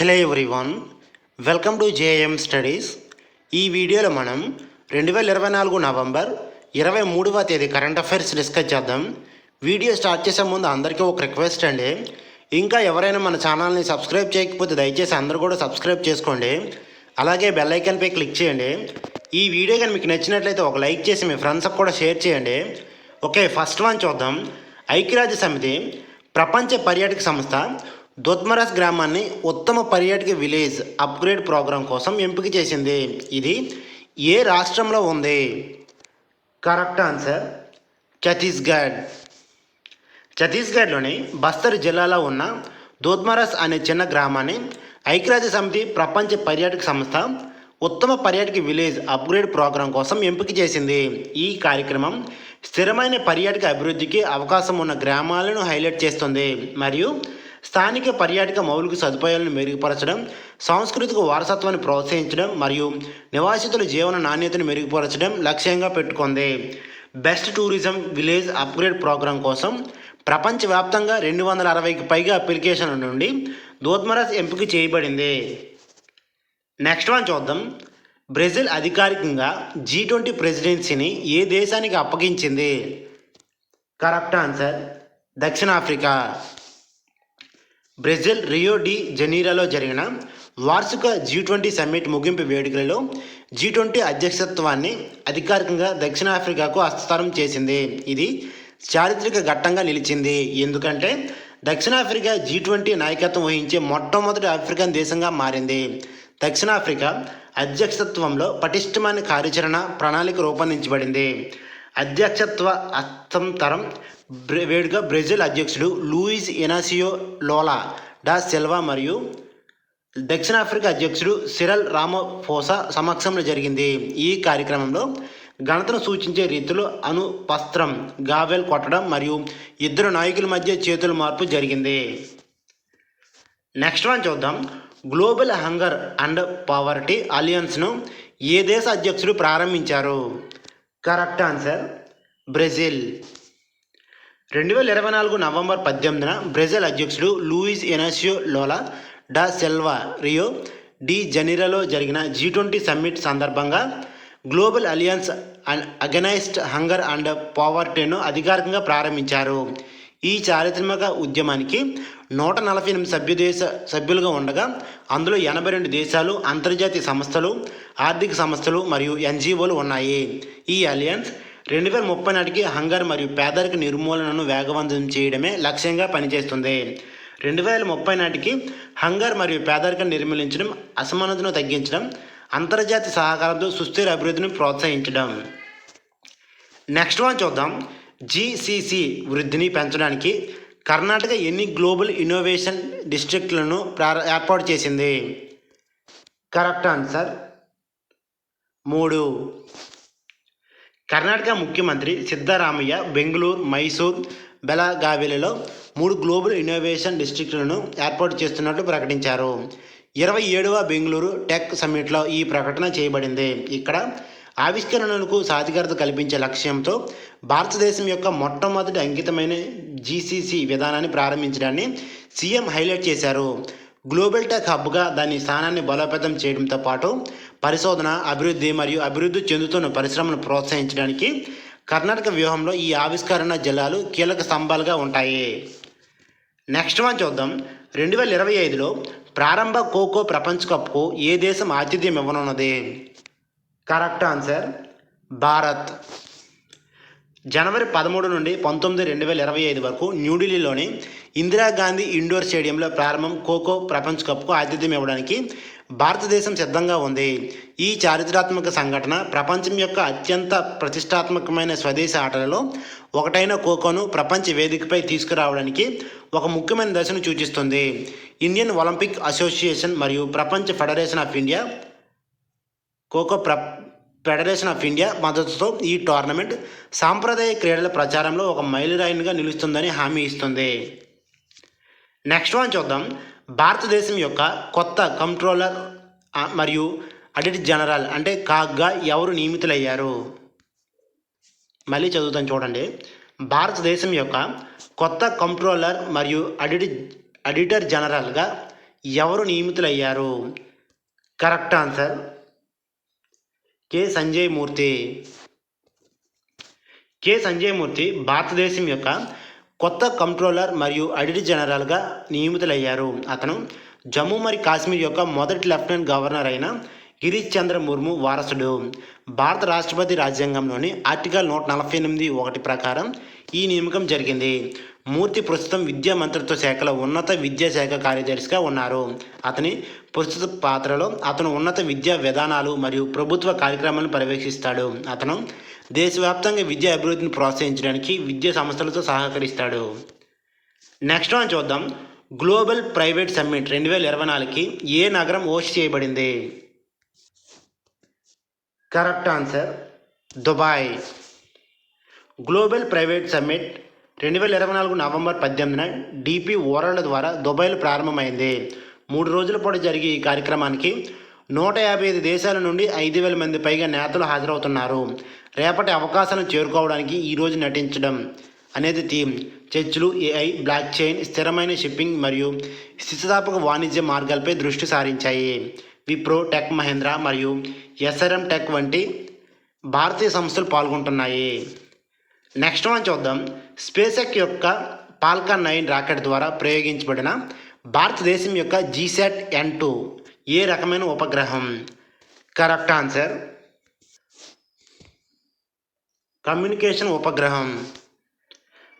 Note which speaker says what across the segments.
Speaker 1: Hello everyone welcome to JM studies. ఈ వీడియోలో మనం రెండు వేల ఇరవై నాలుగు నవంబర్ ఇరవై మూడవ తేదీ కరెంట్ అఫైర్స్ డిస్కస్ చేద్దాం. వీడియో స్టార్ట్ చేసే ముందు అందరికీ ఒక రిక్వెస్ట్ అండి. ఇంకా ఎవరైనా మన ఛానల్ని సబ్స్క్రైబ్ చేయకపోతే దయచేసి అందరూ కూడా సబ్స్క్రైబ్ చేసుకోండి. అలాగే బెల్ ఐకాన్పై క్లిక్ చేయండి. ఈ వీడియో కానీ మీకు నచ్చినట్లయితే ఒక లైక్ చేసి మీ ఫ్రెండ్స్కి కూడా షేర్ చేయండి. ఓకే ఫస్ట్ వన్ చూద్దాం. ఐక్యరాజ్య సమితి ప్రపంచ పర్యాటక సంస్థ దొద్మరస్ గ్రామాన్ని ఉత్తమ పర్యాటక విలేజ్ అప్గ్రేడ్ ప్రోగ్రాం కోసం ఎంపిక చేసింది. ఇది ఏ రాష్ట్రంలో ఉంది? Correct answer Chhattisgarh. ఛత్తీస్గఢ్లోని బస్తర్ జిల్లాలో ఉన్న దోద్మరస్ అనే చిన్న గ్రామాన్ని ఐక్యరాజ్య సమితి ప్రపంచ పర్యాటక సంస్థ ఉత్తమ పర్యాటక విలేజ్ అప్గ్రేడ్ ప్రోగ్రాం కోసం ఎంపిక చేసింది. ఈ కార్యక్రమం స్థిరమైన పర్యాటక అభివృద్ధికి అవకాశం ఉన్న గ్రామాలను హైలైట్ చేస్తుంది. మరియు స్థానిక పర్యాటక మౌలిక సదుపాయాలను మెరుగుపరచడం సాంస్కృతిక వారసత్వాన్ని ప్రోత్సహించడం మరియు నివాసితుల జీవన నాణ్యతను మెరుగుపరచడం లక్ష్యంగా పెట్టుకుంది. Best tourism village upgrade program కోసం ప్రపంచవ్యాప్తంగా రెండు వందల అరవైకి పైగా అప్లికేషన్ల నుండి దూద్మరాజ్ ఎంపిక చేయబడింది. నెక్స్ట్ వన్ చూద్దాం. బ్రెజిల్ అధికారికంగా జీ ట్వంటీ ప్రెసిడెన్సీని ఏ దేశానికి అప్పగించింది? కరెక్ట్ ఆన్సర్ దక్షిణాఫ్రికా. బ్రెజిల్ రియో డి జనీరాలో జరిగిన వార్షిక జీ ట్వంటీ సమ్మిట్ ముగింపు వేడుకలలో జీ ట్వంటీ అధ్యక్షత్వాన్ని అధికారికంగా దక్షిణాఫ్రికాకు హస్తతరం చేసింది. ఇది చారిత్రక ఘట్టంగా నిలిచింది. ఎందుకంటే దక్షిణాఫ్రికా జీ ట్వంటీ నాయకత్వం వహించే మొట్టమొదటి ఆఫ్రికన్ దేశంగా మారింది. దక్షిణాఫ్రికా అధ్యక్షత్వంలో పటిష్టమైన కార్యాచరణ ప్రణాళిక రూపొందించబడింది. అధ్యక్షత్వ అస్తంతరం బ్రె- వేడుక బ్రెజిల్ అధ్యక్షుడు లూయిస్ ఎనాసియో లోలా డా సెల్వా మరియు దక్షిణాఫ్రికా అధ్యక్షుడు సిరల్ రామఫోసా సమక్షంలో జరిగింది. ఈ కార్యక్రమంలో ఘనతను సూచించే రీతిలో అనుపస్త్రం గావెల్ కొట్టడం మరియు ఇద్దరు నాయకుల మధ్య చేతుల మార్పు జరిగింది. నెక్స్ట్ వన్ చూద్దాం. గ్లోబల్ హంగర్ అండ్ పావర్టీ అలియన్స్ను ఏ దేశ అధ్యక్షుడు ప్రారంభించారు? Correct answer. బ్రెజిల్. రెండు వేల ఇరవై నాలుగు నవంబర్ పద్దెనిమిదిన బ్రెజిల్ అధ్యక్షుడు లూయిస్ ఎనాసియో లోలా డా సెల్వా రియో డి జనీరాలో జరిగిన జీ ట్వంటీ సమ్మిట్ సందర్భంగా global alliance against hunger and పావర్టీను అధికారికంగా ప్రారంభించారు. ఈ చారిత్రక ఉద్యమానికి నూట నలభై ఎనిమిది సభ్యదేశ సభ్యులుగా ఉండగా అందులో ఎనభై రెండు దేశాలు అంతర్జాతీయ సంస్థలు ఆర్థిక సంస్థలు మరియు ఎన్జిఓలు ఉన్నాయి. ఈ అలియన్స్ రెండు వేల ముప్పై నాటికి హంగర్ మరియు పేదరిక నిర్మూలనను వేగవంతం చేయడమే లక్ష్యంగా పనిచేస్తుంది. రెండు వేల ముప్పై నాటికి హంగర్ మరియు పేదరికం నిర్మూలించడం అసమానతను తగ్గించడం అంతర్జాతీయ సహకారంతో సుస్థిర అభివృద్ధిని ప్రోత్సహించడం. నెక్స్ట్ వన్ చూద్దాం. జీసీసీ వృద్ధిని పెంచడానికి కర్ణాటక ఎన్ని గ్లోబల్ ఇన్నోవేషన్ డిస్ట్రిక్ట్లను ప్రార ఏర్పాటు చేసింది? Correct answer. మూడు. కర్ణాటక ముఖ్యమంత్రి సిద్ధరామయ్య బెంగళూరు మైసూర్ బెలగావిలలో మూడు గ్లోబల్ ఇన్నోవేషన్ డిస్ట్రిక్టులను ఏర్పాటు చేస్తున్నట్లు ప్రకటించారు. ఇరవై ఏడవ బెంగళూరు టెక్ సమ్మిట్లో ఈ ప్రకటన చేయబడింది. ఇక్కడ ఆవిష్కరణలకు సాధికారత కల్పించే లక్ష్యంతో భారతదేశం యొక్క మొట్టమొదటి అంకితమైన జీసీసీ విధానాన్ని ప్రారంభించడాన్ని సీఎం హైలైట్ చేశారు. గ్లోబల్ టెక్ హబ్గా దాని స్థానాన్ని బలోపేతం చేయడంతో పాటు పరిశోధన అభివృద్ధి మరియు అభివృద్ధి చెందుతున్న పరిశ్రమను ప్రోత్సహించడానికి కర్ణాటక వ్యూహంలో ఈ ఆవిష్కరణ జిల్లాలు కీలక స్తంభాలుగా ఉంటాయి. నెక్స్ట్ వన్ చూద్దాం. రెండు వేల ఇరవై ఐదులో ప్రారంభ ఖోఖో ప్రపంచ కప్కు ఏ దేశం ఆతిథ్యం ఇవ్వనున్నది? Correct answer. భారత్. జనవరి పదమూడు నుండి పంతొమ్మిది రెండు వేల ఇరవై ఐదు వరకు న్యూఢిల్లీలోని ఇందిరాగాంధీ ఇండోర్ స్టేడియంలో ప్రారంభం ఖోఖో ప్రపంచ కప్కు ఆతిథ్యం ఇవ్వడానికి భారతదేశం సిద్ధంగా ఉంది. ఈ చారిత్రాత్మక సంఘటన ప్రపంచం యొక్క అత్యంత ప్రతిష్టాత్మకమైన స్వదేశీ ఆటలలో ఒకటైన ఖోఖోను ప్రపంచ వేదికపై తీసుకురావడానికి ఒక ముఖ్యమైన దశను సూచిస్తుంది. ఇండియన్ ఒలింపిక్ అసోసియేషన్ మరియు ప్రపంచ ఫెడరేషన్ ఆఫ్ ఇండియా ఖోఖో ప్ర ఫెడరేషన్ ఆఫ్ ఇండియా మద్దతుతో ఈ టోర్నమెంట్ సాంప్రదాయ క్రీడల ప్రచారంలో ఒక మైలురాయినిగా నిలుస్తుందని హామీ ఇస్తుంది. నెక్స్ట్ వన్ చూద్దాం. భారతదేశం యొక్క కొత్త కంట్రోలర్ మరియు అడిట్ జనరల్ అంటే కాగ్గా ఎవరు నియమితులయ్యారు? మళ్ళీ చదువుతాను చూడండి. భారతదేశం యొక్క కొత్త కంట్రోలర్ మరియు అడిట్ అడిటర్ జనరల్గా ఎవరు నియమితులయ్యారు? Correct answer K Sanjay Murthy K Sanjay Murthy భారతదేశం యొక్క కొత్త కంట్రోలర్ మరియు అడిటర్ జనరల్గా నియమితులయ్యారు. అతను జమ్మూ మరియు కాశ్మీర్ యొక్క మొదటి లెఫ్టినెంట్ గవర్నర్ అయిన గిరీష్ చంద్ర ముర్ము వారసుడు. భారత రాష్ట్రపతి రాజ్యాంగంలోని ఆర్టికల్ నూట నలభై ఎనిమిది ఒకటి ప్రకారం ఈ నియామకం జరిగింది. మూర్తి ప్రస్తుతం విద్యా మంత్రిత్వ శాఖలో ఉన్నత విద్యాశాఖ కార్యదర్శిగా ఉన్నారు. అతని ప్రస్తుత పాత్రలో అతను ఉన్నత విద్యా విధానాలు మరియు ప్రభుత్వ కార్యక్రమాలను పర్యవేక్షిస్తాడు. అతను దేశవ్యాప్తంగా విద్యా అభివృద్ధిని ప్రోత్సహించడానికి విద్యా సంస్థలతో సహకరిస్తాడు. నెక్స్ట్ మనం చూద్దాం. గ్లోబల్ ప్రైవేట్ సమ్మిట్ రెండు వేల ఇరవై నాలుగుకి ఏ నగరం హోస్ట్ చేయబడింది? Correct answer Dubai. Global private summit రెండు వేల ఇరవై నాలుగు నవంబర్ పద్దెనిమిదిన డిపి ఓరల్ ద్వారా దుబాయ్లో ప్రారంభమైంది. మూడు రోజుల పాటు జరిగే ఈ కార్యక్రమానికి నూట యాభై ఐదు దేశాల నుండి ఐదు వేల మంది పైగా నేతలు హాజరవుతున్నారు. రేపటి అవకాశాలను చేరుకోవడానికి ఈరోజు నటించడం అనేది థీమ్. చర్చలు ఏఐ బ్లాక్ చైన్ స్థిరమైన షిప్పింగ్ మరియు స్థితిస్థాపక వాణిజ్య మార్గాలపై దృష్టి సారించాయి. విప్రో టెక్ మహేంద్ర మరియు ఎస్ఆర్ఎం టెక్ వంటి భారతీయ సంస్థలు పాల్గొంటున్నాయి. నెక్స్ట్ మనం చూద్దాం. స్పేసెక్ యొక్క పాల్కాన్ నైన్ రాకెట్ ద్వారా ప్రయోగించబడిన భారతదేశం యొక్క జీసాట్ ఎన్ టూ. ఏ రకమైన ఉపగ్రహం? Correct answer. కమ్యూనికేషన్ ఉపగ్రహం.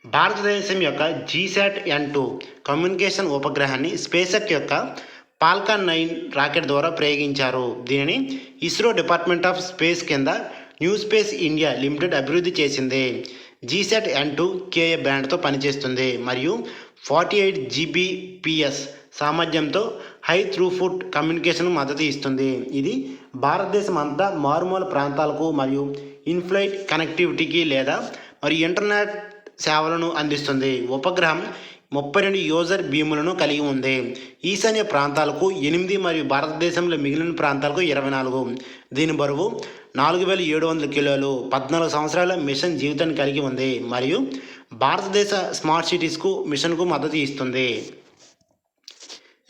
Speaker 1: భారతదేశం యొక్క జీసాట్ ఎన్ టూ కమ్యూనికేషన్ ఉపగ్రహాన్ని స్పేసెక్ యొక్క పాల్కాన్ నైన్ రాకెట్ ద్వారా ప్రయోగించారు. దీనిని ఇస్రో డిపార్ట్మెంట్ ఆఫ్ స్పేస్ కింద న్యూ స్పేస్ ఇండియా లిమిటెడ్ అభివృద్ధి చేసింది. జీసెట్ ఎన్ టూ కేఏ బ్రాండ్తో పనిచేస్తుంది. మరియు ఫార్టీ ఎయిట్ జీబీపీఎస్ సామర్థ్యంతో హై త్రూఫుట్ కమ్యూనికేషన్ మద్దతు ఇస్తుంది. ఇది భారతదేశం అంతా మారుమూల ప్రాంతాలకు మరియు ఇన్ఫ్లైట్ కనెక్టివిటీకి లేదా మరియు ఇంటర్నెట్ సేవలను అందిస్తుంది. ఉపగ్రహం ముప్పై రెండు యూజర్ భీములను కలిగి ఉంది. ఈశాన్య ప్రాంతాలకు ఎనిమిది మరియు భారతదేశంలో మిగిలిన ప్రాంతాలకు ఇరవై నాలుగు. దీని బరువు నాలుగు వేల ఏడు వందల కిలోలు. పద్నాలుగు సంవత్సరాల మిషన్ జీవితాన్ని కలిగి ఉంది మరియు భారతదేశ స్మార్ట్ సిటీస్కు మిషన్కు మద్దతు ఇస్తుంది.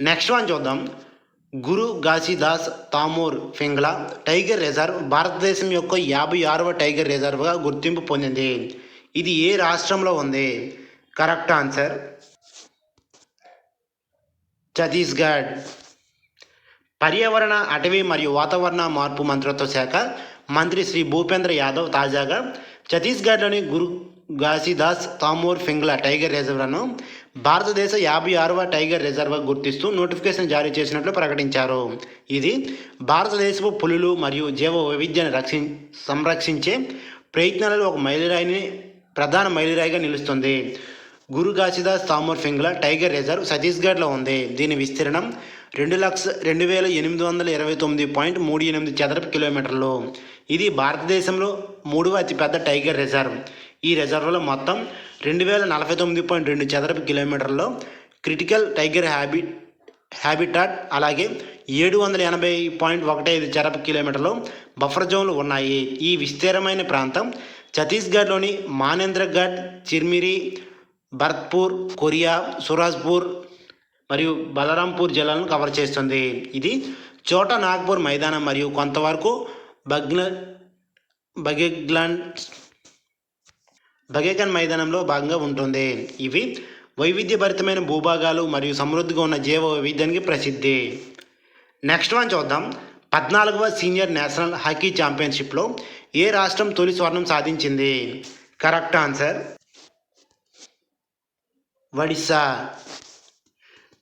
Speaker 1: నెక్స్ట్ వన్ చూద్దాం. గురు ఘాసీదాస్ తామూర్ ఫింగ్లా టైగర్ రిజర్వ్ భారతదేశం యొక్క యాభై ఆరవ టైగర్ రిజర్వ్గా గుర్తింపు పొందింది. ఇది ఏ రాష్ట్రంలో ఉంది? Correct answer Chhattisgarh. పర్యావరణ అటవీ మరియు వాతావరణ మార్పు మంత్రిత్వ శాఖ మంత్రి శ్రీ భూపేంద్ర యాదవ్ తాజాగా ఛత్తీస్గఢ్లోని గురు ఘాసీదాస్ తామూర్ ఫింగ్లా టైగర్ రిజర్వ్లను భారతదేశ యాభై ఆరవ టైగర్ రిజర్వ్గా గుర్తిస్తూ నోటిఫికేషన్ జారీ చేసినట్లు ప్రకటించారు. ఇది భారతదేశపు పులులు మరియు జీవ వైవిధ్యాన్ని రక్షి సంరక్షించే ప్రయత్నాలలో ఒక మైలురాయిని ప్రధాన మైలురాయిగా నిలుస్తుంది. గురు ఘాసిదాస్ తామూర్ ఫింగ్లా టైగర్ రిజర్వ్ ఛత్తీస్గఢ్లో ఉంది. దీని విస్తీర్ణం రెండు లక్ష రెండు వేల ఎనిమిది వందల ఇరవై తొమ్మిది పాయింట్ మూడు ఎనిమిది చదరపు కిలోమీటర్లు. ఇది భారతదేశంలో మూడవ అతిపెద్ద టైగర్ రిజర్వ్. ఈ రిజర్వ్లో మొత్తం రెండు వేల నలభై తొమ్మిది పాయింట్ రెండు చదరపు కిలోమీటర్లలో క్రిటికల్ టైగర్ హ్యాబిట్ హ్యాబిటాట్ అలాగే ఏడు వందల ఎనభై పాయింట్ ఒకటి ఐదు చదరపు కిలోమీటర్లు బఫర్ జోన్లు ఉన్నాయి. ఈ విస్తీర్ణమైన ప్రాంతం ఛత్తీస్గఢ్లోని మానేంద్రగఢ్ చిర్మిరి భరత్పూర్ కొరియా సురాజ్పూర్ మరియు బలరాంపూర్ జిల్లాలను కవర్ చేస్తుంది. ఇది చోట నాగ్పూర్ మైదానం మరియు కొంతవరకు బగ్న బగెగ్లాండ్ బగేకన్ మైదానంలో భాగంగా ఉంటుంది. ఇవి వైవిధ్యభరితమైన భూభాగాలు మరియు సమృద్ధిగా ఉన్న జీవ వైవిధ్యానికి ప్రసిద్ధి. నెక్స్ట్ వన్ చూద్దాం. పద్నాలుగవ సీనియర్ నేషనల్ హాకీ ఛాంపియన్షిప్లో ఏ రాష్ట్రం తొలి స్వర్ణం సాధించింది? Correct answer Odisha.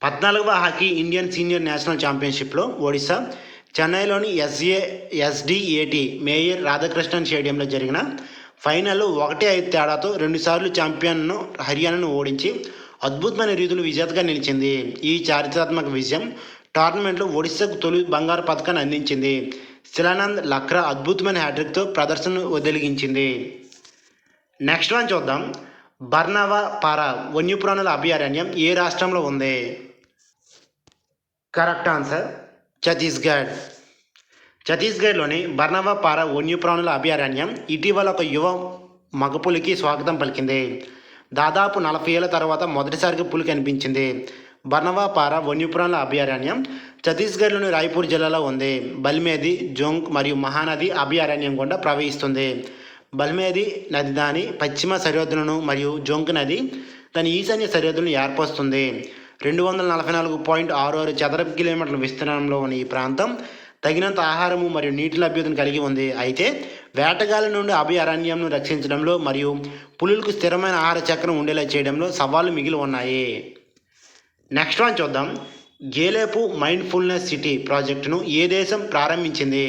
Speaker 1: పద్నాలుగవ హాకీ ఇండియన్ సీనియర్ నేషనల్ ఛాంపియన్షిప్లో ఒడిశా చెన్నైలోని ఎస్ఏ ఎస్డిఏటి మేయర్ రాధాకృష్ణన్ స్టేడియంలో జరిగిన ఫైనల్లో ఒకటి ఐదు తేడాతో రెండుసార్లు ఛాంపియన్ను హర్యానాను ఓడించి అద్భుతమైన రీతిలో విజేతగా నిలిచింది. ఈ చారిత్రాత్మక విజయం టోర్నమెంట్లో ఒడిశాకు తొలి బంగారు పథకాన్ని అందించింది. శిలానంద్ లక్రా అద్భుతమైన హ్యాట్రిక్తో ప్రదర్శనను వదిలిగించింది నెక్స్ట్ వన్ చూద్దాం. బర్నవ పార వన్యప్రాణుల అభయారణ్యం ఏ రాష్ట్రంలో ఉంది? Correct answer Chhattisgarh. ఛత్తీస్గఢ్లోని బర్నవ పార వన్యప్రాణుల అభయారణ్యం ఇటీవల ఒక యువ మగపులికి స్వాగతం పలికింది. దాదాపు నలభై ఏళ్ళ తర్వాత మొదటిసారిగా పులి కనిపించింది బర్నవాపార వన్యప్రాణుల అభయారణ్యం ఛత్తీస్గఢ్లోని రాయ్పూర్ జిల్లాలో ఉంది. బల్మేది జోంక్ మరియు మహానది అభయారణ్యం గుండా ప్రవహిస్తుంది. బల్మేది నది దాని పశ్చిమ సరిహద్దులను మరియు జోంక్ నది దాని ఈశాన్య సరిహద్దులను ఏర్పరుస్తుంది. రెండు వందల నలభై నాలుగు పాయింట్ ఆరు ఆరు చదరపు కిలోమీటర్ల విస్తీర్ణంలో ఉన్న ఈ ప్రాంతం తగినంత ఆహారము మరియు నీటి లభ్యతను కలిగి ఉంది. అయితే వేటగాళ్ళ నుండి అభయారణ్యంను రక్షించడంలో మరియు పులులకు స్థిరమైన ఆహార చక్రం ఉండేలా చేయడంలో సవాళ్ళు మిగిలి ఉన్నాయి. నెక్స్ట్ వన్ చూద్దాం. గేలేపు మైండ్ఫుల్నెస్ సిటీ ప్రాజెక్టును ఏ దేశం ప్రారంభించింది?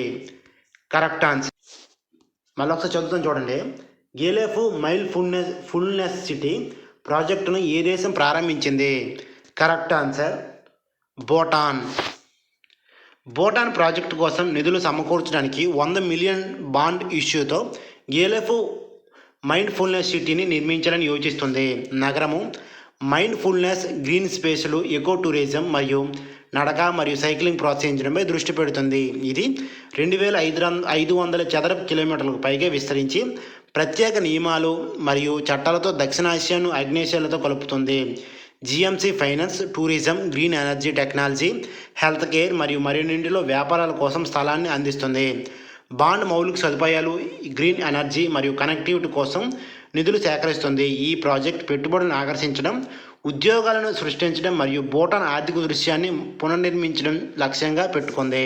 Speaker 1: కరెక్ట్ ఆన్సర్ మళ్ళీ ఒకసారి చదువుతాం చూడండి. Gelephu mindfulness fullness city ప్రాజెక్టును ఏ దేశం ప్రారంభించింది? Correct answer Bhutan Bhutan project కోసం నిధులు సమకూర్చడానికి వంద మిలియన్ బాండ్ ఇష్యూతో గేలెఫ్ మైండ్ ఫుల్నెస్ సిటీని నిర్మించాలని యోచిస్తుంది. నగరము మైండ్ ఫుల్నెస్ గ్రీన్ స్పేస్లు ఎకో టూరిజం మరియు నడక మరియు సైక్లింగ్ ప్రోత్సహించడంపై దృష్టి పెడుతుంది. ఇది రెండు వేల ఐదు ఐదు వందల చదరపు కిలోమీటర్లకు పైగా విస్తరించి ప్రత్యేక నియమాలు మరియు చట్టాలతో దక్షిణాసియాను అగ్నేషియాలతో కలుపుతుంది. GMC finance tourism green energy technology health care మరియు మరిన్నింటిలో వ్యాపారాల కోసం స్థలాన్ని అందిస్తుంది. బాండ్ మౌలిక సదుపాయాలు గ్రీన్ ఎనర్జీ మరియు కనెక్టివిటీ కోసం నిధులు సేకరిస్తుంది. ఈ ప్రాజెక్ట్ పెట్టుబడులను ఆకర్షించడం ఉద్యోగాలను సృష్టించడం మరియు భూటాన్ ఆర్థిక దృశ్యాన్ని పునర్నిర్మించడం లక్ష్యంగా పెట్టుకుంది.